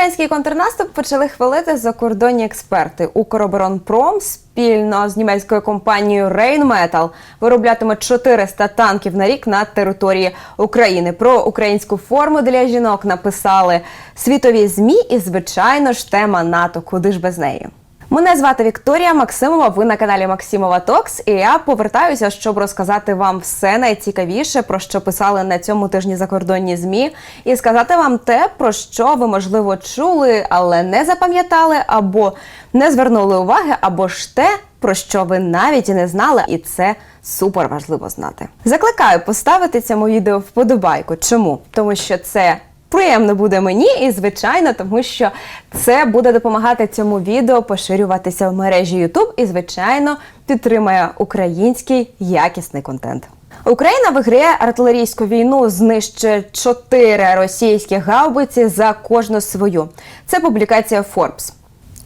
Український контрнаступ почали хвалити закордонні експерти. Укроборонпром спільно з німецькою компанією Rheinmetall вироблятиме 400 танків на рік на території України. Про українську форму для жінок написали світові змі і, звичайно ж, тема НАТО. Куди ж без неї? Мене звати Вікторія Максимова. Ви на каналі Максимова Токс. І я повертаюся, щоб розказати вам все найцікавіше, про що писали на цьому тижні закордонні змі, і сказати вам те, про що ви можливо чули, але не запам'ятали, або не звернули уваги, або ж те, про що ви навіть і не знали, і це супер важливо знати. Закликаю поставити цьому відео вподобайку. Чому? Тому що це приємно буде мені, і звичайно, тому що це буде допомагати цьому відео поширюватися в мережі YouTube і, звичайно, підтримує український якісний контент. Україна виграє артилерійську війну, знищує чотири російські гаубиці за кожну свою. Це публікація Forbes.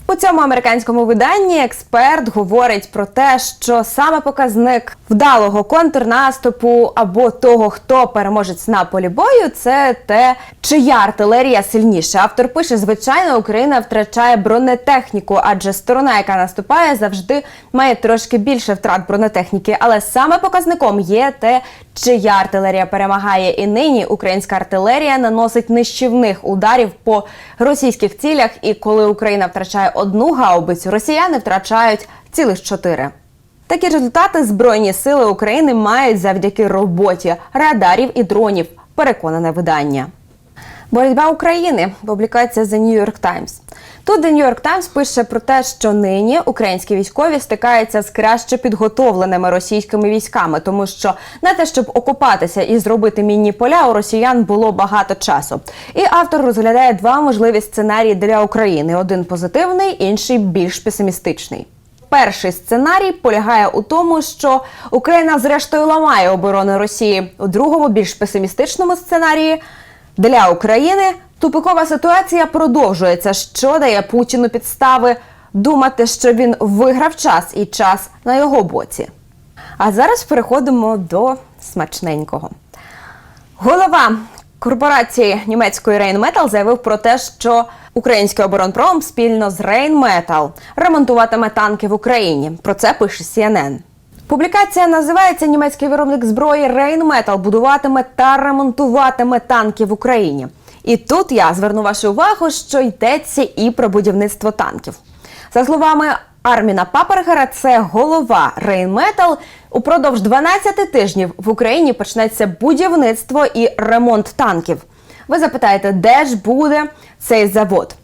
У цьому американському виданні експерт говорить про те, що саме показник вдалого контрнаступу або того, хто переможець на полі бою, це те, чия артилерія сильніша. Автор пише: звичайно, Україна втрачає бронетехніку, адже сторона, яка наступає, завжди має трошки більше втрат бронетехніки. Але саме показником є те, чия артилерія перемагає. І нині українська артилерія наносить нищівних ударів по російських цілях. І коли Україна втрачає одну гаубицю, росіяни втрачають цілих чотири. Такі результати Збройні сили України мають завдяки роботі радарів і дронів. Переконане видання. Боротьба України. Публікація The New York Times. Тут The New York Times пише про те, що нині українські військові стикаються з краще підготовленими російськими військами, тому що на те, щоб окупатися і зробити мінні поля, у росіян було багато часу. І автор розглядає два можливі сценарії для України: один позитивний, інший більш песимістичний. Перший сценарій полягає у тому, що Україна зрештою ламає оборону Росії. У другому, більш песимістичному сценарії для України тупикова ситуація продовжується, що дає Путіну підстави думати, що він виграв час і час на його боці. А зараз переходимо до смачненького. Голова корпорації німецької Rheinmetall заявив про те, що український оборонпром спільно з Rheinmetall ремонтуватиме танки в Україні. Про це пише CNN. Публікація називається Німецький виробник зброї Rheinmetall будуватиме та ремонтуватиме танки в Україні. І тут я зверну вашу увагу, що йдеться і про будівництво танків. За словами Арміна Папергера, це голова Rheinmetall, Упродовж 12 тижнів в Україні почнеться будівництво і ремонт танків. Ви запитаєте, де ж буде цей завод?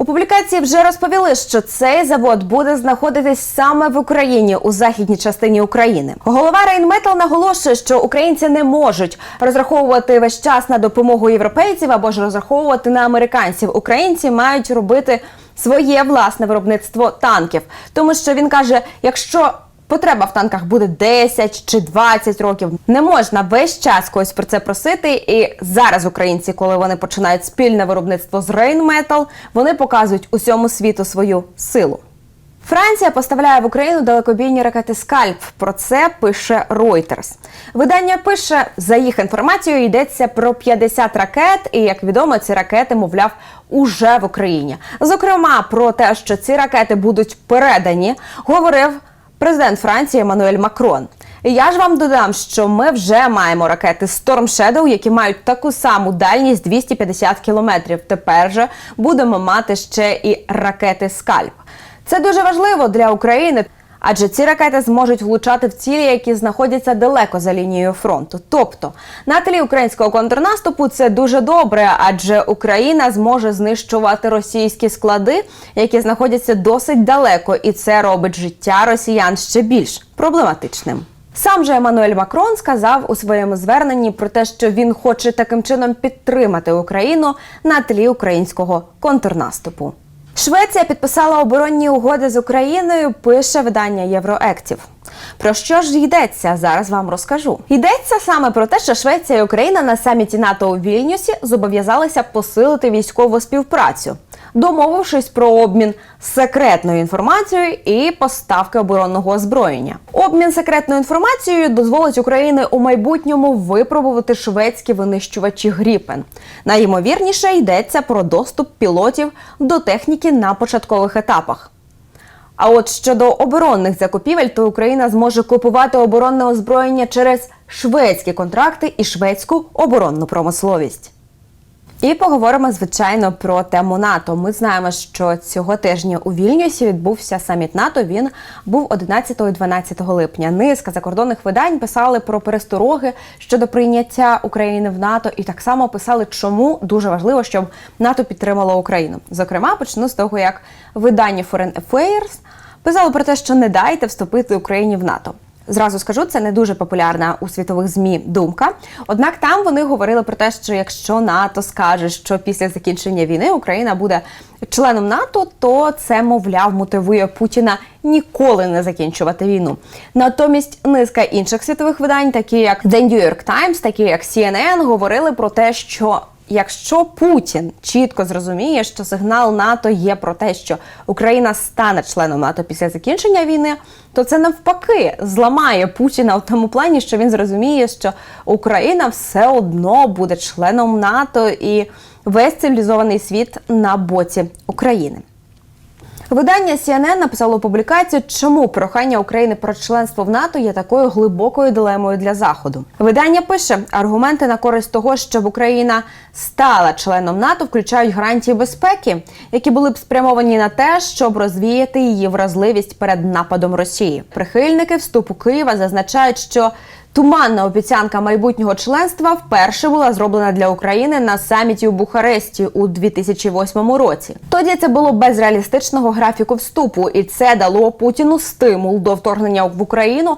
У публікації вже розповіли, що цей завод буде знаходитись саме в Україні у західній частині України. Голова Рейнметал наголошує, що українці не можуть розраховувати весь час на допомогу європейців або ж розраховувати на американців. Українці мають робити своє власне виробництво танків, тому що він каже: якщо Потреба в танках буде 10 чи 20 років. Не можна весь час когось про це просити. І зараз українці, коли вони починають спільне виробництво з Rheinmetall, вони показують усьому світу свою силу. Франція поставляє в Україну далекобійні ракети Скальп. Про це пише Reuters. Видання пише за їх інформацією, йдеться про 50 ракет, і як відомо, ці ракети, мовляв, уже в Україні. Зокрема, про те, що ці ракети будуть передані, говорив президент Франції Еммануель Макрон. Я ж вам додам, що ми вже маємо ракети Storm Shadow, які мають таку саму дальність 250 кілометрів. Тепер же будемо мати ще і ракети Скальп. Це дуже важливо для України. Адже ці ракети зможуть влучати в цілі, які знаходяться далеко за лінією фронту. Тобто на тлі українського контрнаступу це дуже добре, адже Україна зможе знищувати російські склади, які знаходяться досить далеко, і це робить життя росіян ще більш проблематичним. Сам же Еммануель Макрон сказав у своєму зверненні про те, що він хоче таким чином підтримати Україну на тлі українського контрнаступу. Швеція підписала оборонні угоди з Україною. Пише видання Євроектів. Про що ж йдеться? Зараз вам розкажу. Йдеться саме про те, що Швеція і Україна на саміті НАТО у Вільнюсі зобов'язалися посилити військову співпрацю. Домовившись про обмін секретною інформацією і поставки оборонного озброєння. Обмін секретною інформацією дозволить Україні у майбутньому випробувати шведські винищувачі Гріпен. Найімовірніше йдеться про доступ пілотів до техніки на початкових етапах. А от щодо оборонних закупівель, то Україна зможе купувати оборонне озброєння через шведські контракти і шведську оборонну промисловість. І поговоримо звичайно про тему НАТО. Ми знаємо, що цього тижня у Вільнюсі відбувся саміт НАТО. Він був 11 і 12 липня. Низка закордонних видань писали про перестороги щодо прийняття України в НАТО, і так само писали, чому дуже важливо, щоб НАТО підтримало Україну. Зокрема, почну з того, як видання Foreign Affairs писало про те, що не дайте вступити Україні в НАТО. Зразу скажу, це не дуже популярна у світових змі думка. Однак там вони говорили про те, що якщо НАТО скаже, що після закінчення війни Україна буде членом НАТО, то це, мовляв, мотивує Путіна ніколи не закінчувати війну. Натомість низка інших світових видань, такі як The New York Times, такі як CNN, говорили про те, що Якщо Путін чітко зрозуміє, що сигнал НАТО є про те, що Україна стане членом НАТО після закінчення війни, то це навпаки зламає Путіна в тому плані, що він зрозуміє, що Україна все одно буде членом НАТО і весь цивілізований світ на боці України. Видання CNN написало публікацію, чому прохання України про членство в НАТО є такою глибокою дилемою для заходу. Видання пише, аргументи на користь того, щоб Україна стала членом НАТО, включають гарантії безпеки, які були б спрямовані на те, щоб розвіяти її вразливість перед нападом Росії. Прихильники вступу Києва зазначають, що Туманна обіцянка майбутнього членства вперше була зроблена для України на саміті у Бухаресті у 2008 році. Тоді це було без реалістичного графіку вступу, і це дало Путіну стимул до вторгнення в Україну.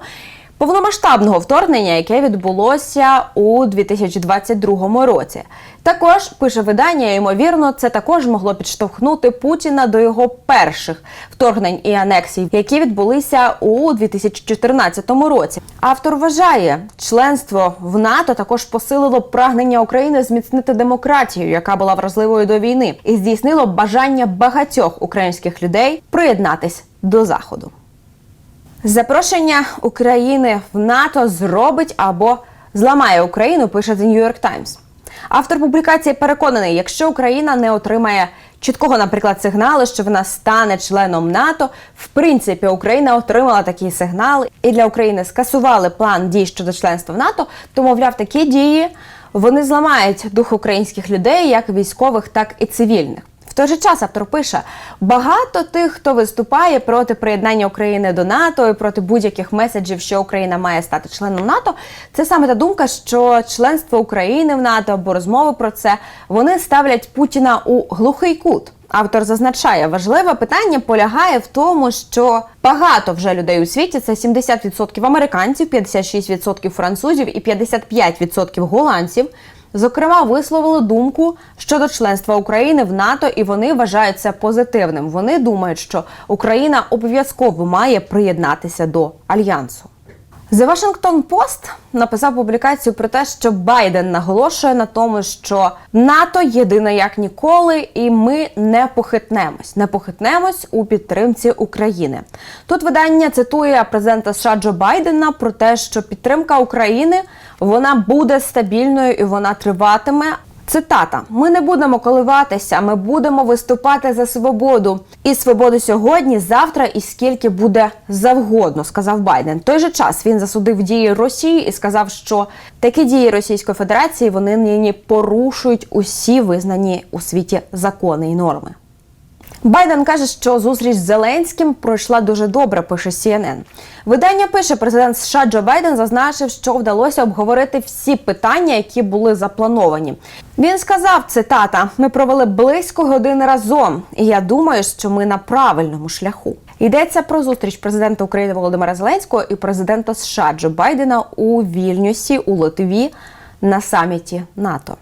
Повномасштабного вторгнення, яке відбулося у 2022 році, також пише видання. Ймовірно, це також могло підштовхнути Путіна до його перших вторгнень і анексій, які відбулися у 2014 році. Автор вважає, членство в НАТО також посилило прагнення України зміцнити демократію, яка була вразливою до війни, і здійснило бажання багатьох українських людей приєднатись до заходу. Запрошення України в НАТО зробить або зламає Україну. Пише The New York Times. Автор публікації переконаний, якщо Україна не отримає чіткого, наприклад, сигналу, що вона стане членом НАТО, в принципі, Україна отримала такий сигнал, і для України скасували план дій щодо членства в НАТО. То, мовляв, такі дії вони зламають дух українських людей, як військових, так і цивільних. В той же час автор пише: багато тих, хто виступає проти приєднання України до НАТО і проти будь-яких меседжів, що Україна має стати членом НАТО. Це саме та думка, що членство України в НАТО або розмови про це вони ставлять Путіна у глухий кут. Автор зазначає, важливе питання полягає в тому, що багато вже людей у світі це 70% американців, 56% французів і 55% голландців. Зокрема, висловили думку щодо членства України в НАТО, і вони вважають це позитивним. Вони думають, що Україна обов'язково має приєднатися до альянсу. The Washington Post написав публікацію про те, що Байден наголошує на тому, що НАТО єдине як ніколи, і ми не похитнемось, не похитнемось у підтримці України. Тут видання цитує президента США Джо Байдена про те, що підтримка України вона буде стабільною і вона триватиме. Цитата: ми не будемо коливатися, ми будемо виступати за свободу і свободу сьогодні, завтра і скільки буде завгодно, сказав Байден. Той же час він засудив дії Росії і сказав, що такі дії Російської Федерації вони нині порушують усі визнані у світі закони і норми. Байден каже, що зустріч з Зеленським пройшла дуже добре. Пише CNN. Видання пише, президент США Джо Байден зазначив, що вдалося обговорити всі питання, які були заплановані. Він сказав: цитата: ми провели близько години разом, і я думаю, що ми на правильному шляху. Йдеться про зустріч президента України Володимира Зеленського і президента США Джо Байдена у Вільнюсі у Литві на саміті НАТО.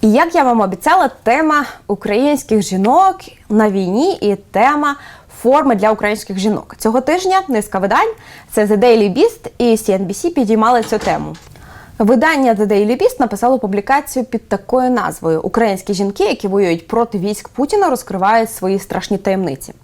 І як я вам обіцяла, тема українських жінок на війні і тема форми для українських жінок цього тижня. Низка видань це The Daily Beast і CNBC підіймали цю тему. Видання The Daily Beast написало публікацію під такою назвою Українські жінки, які воюють проти військ Путіна, розкривають свої страшні таємниці.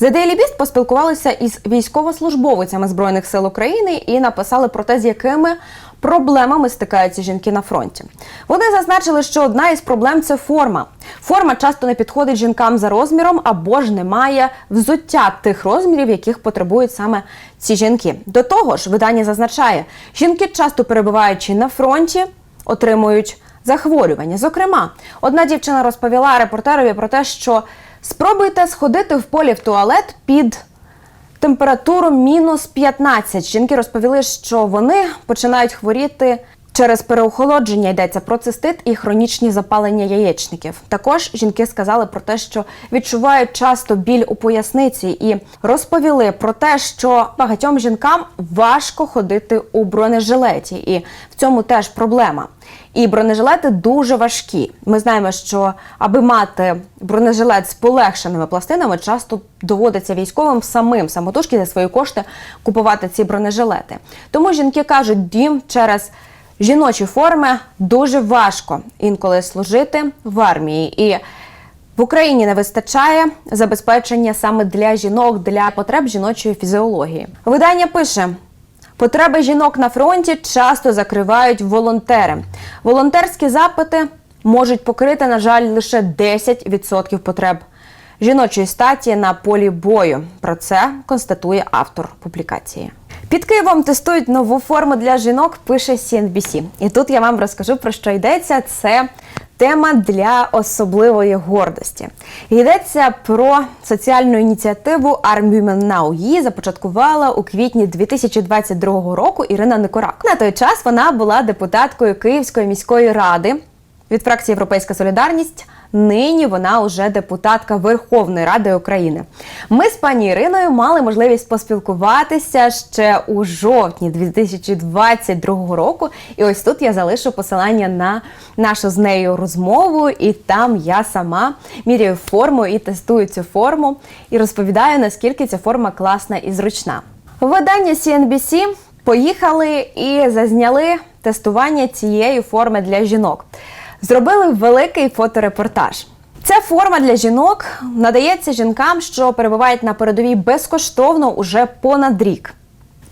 The Daily Beast поспілкувалися із військовослужбовицями збройних сил України і написали про те, з якими проблемами стикаються жінки на фронті. Вони зазначили, що одна із проблем це форма. Форма часто не підходить жінкам за розміром або ж немає взуття тих розмірів, яких потребують саме ці жінки. До того ж, видання зазначає, жінки часто перебуваючи на фронті, отримують захворювання. Зокрема, одна дівчина розповіла репортерові про те, що спробуйте сходити в полі в туалет під температуру мінус 15. Жінки розповіли, що вони починають хворіти. Через переохолодження йдеться про цистит і хронічні запалення яєчників. Також жінки сказали про те, що відчувають часто біль у поясниці, і розповіли про те, що багатьом жінкам важко ходити у бронежилеті, і в цьому теж проблема. І бронежилети дуже важкі. Ми знаємо, що аби мати бронежилет з полегшеними пластинами, часто доводиться військовим самим самотужки за свої кошти купувати ці бронежилети. Тому жінки кажуть, дім через жіночі форми дуже важко інколи служити в армії. І в Україні не вистачає забезпечення саме для жінок, для потреб жіночої фізіології. Видання пише. Потреби жінок на фронті часто закривають волонтери. Волонтерські запити можуть покрити, на жаль, лише 10% потреб жіночої статі на полі бою. Про це констатує автор публікації. Під Києвом тестують нову форму для жінок, пише CNBC. І тут я вам розкажу про що йдеться. Це тема для особливої гордості. Йдеться про соціальну ініціативу Arm Women Now. Її започаткувала у квітні 2022 року Ірина Никорак. На той час вона була депутаткою Київської міської ради від фракції Європейська Солідарність. Нині вона вже депутатка Верховної Ради України. Ми з пані Іриною мали можливість поспілкуватися ще у жовтні 2022 року. І ось тут я залишу посилання на нашу з нею розмову, і там я сама міряю форму і тестую цю форму, і розповідаю, наскільки ця форма класна і зручна. Видання CNBC поїхали і зазняли тестування цієї форми для жінок зробили великий фоторепортаж. Ця форма для жінок надається жінкам, що перебувають на передовій безкоштовно уже понад рік.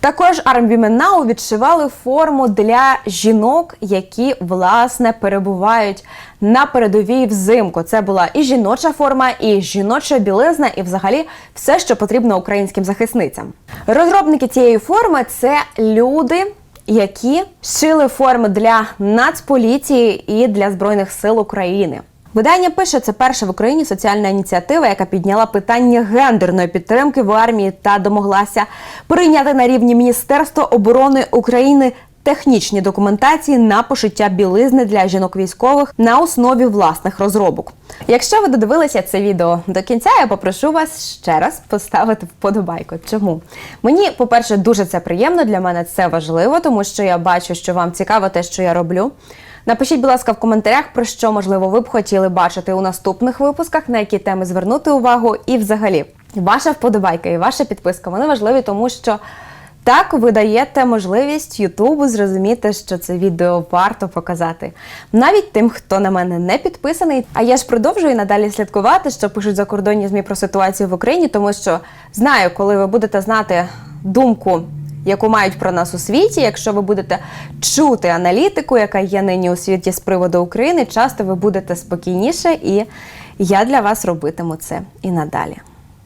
Також Now відшивали форму для жінок, які власне перебувають на передовій взимку. Це була і жіноча форма, і жіноча білизна, і взагалі все, що потрібно українським захисницям. Розробники цієї форми це люди які шили форми для Нацполіції і для збройних сил України. Видання пише, це перша в Україні соціальна ініціатива, яка підняла питання гендерної підтримки в армії та домоглася прийняти на рівні Міністерства оборони України технічні документації на пошиття білизни для жінок військових на основі власних розробок. Якщо ви додивилися це відео до кінця, я попрошу вас ще раз поставити вподобайку. Чому мені, по-перше, дуже це приємно. Для мене це важливо, тому що я бачу, що вам цікаво те, що я роблю. Напишіть, будь ласка, в коментарях, про що можливо ви б хотіли бачити у наступних випусках, на які теми звернути увагу, і взагалі ваша вподобайка і ваша підписка вони важливі, тому що. Так, ви даєте можливість Ютубу зрозуміти, що це відео варто показати. Навіть тим, хто на мене не підписаний. А я ж продовжую надалі слідкувати, що пишуть закордонні змі про ситуацію в Україні, тому що знаю, коли ви будете знати думку. Яку мають про нас у світі, якщо ви будете чути аналітику, яка є нині у світі з приводу України, часто ви будете спокійніше, і я для вас робитиму це і надалі.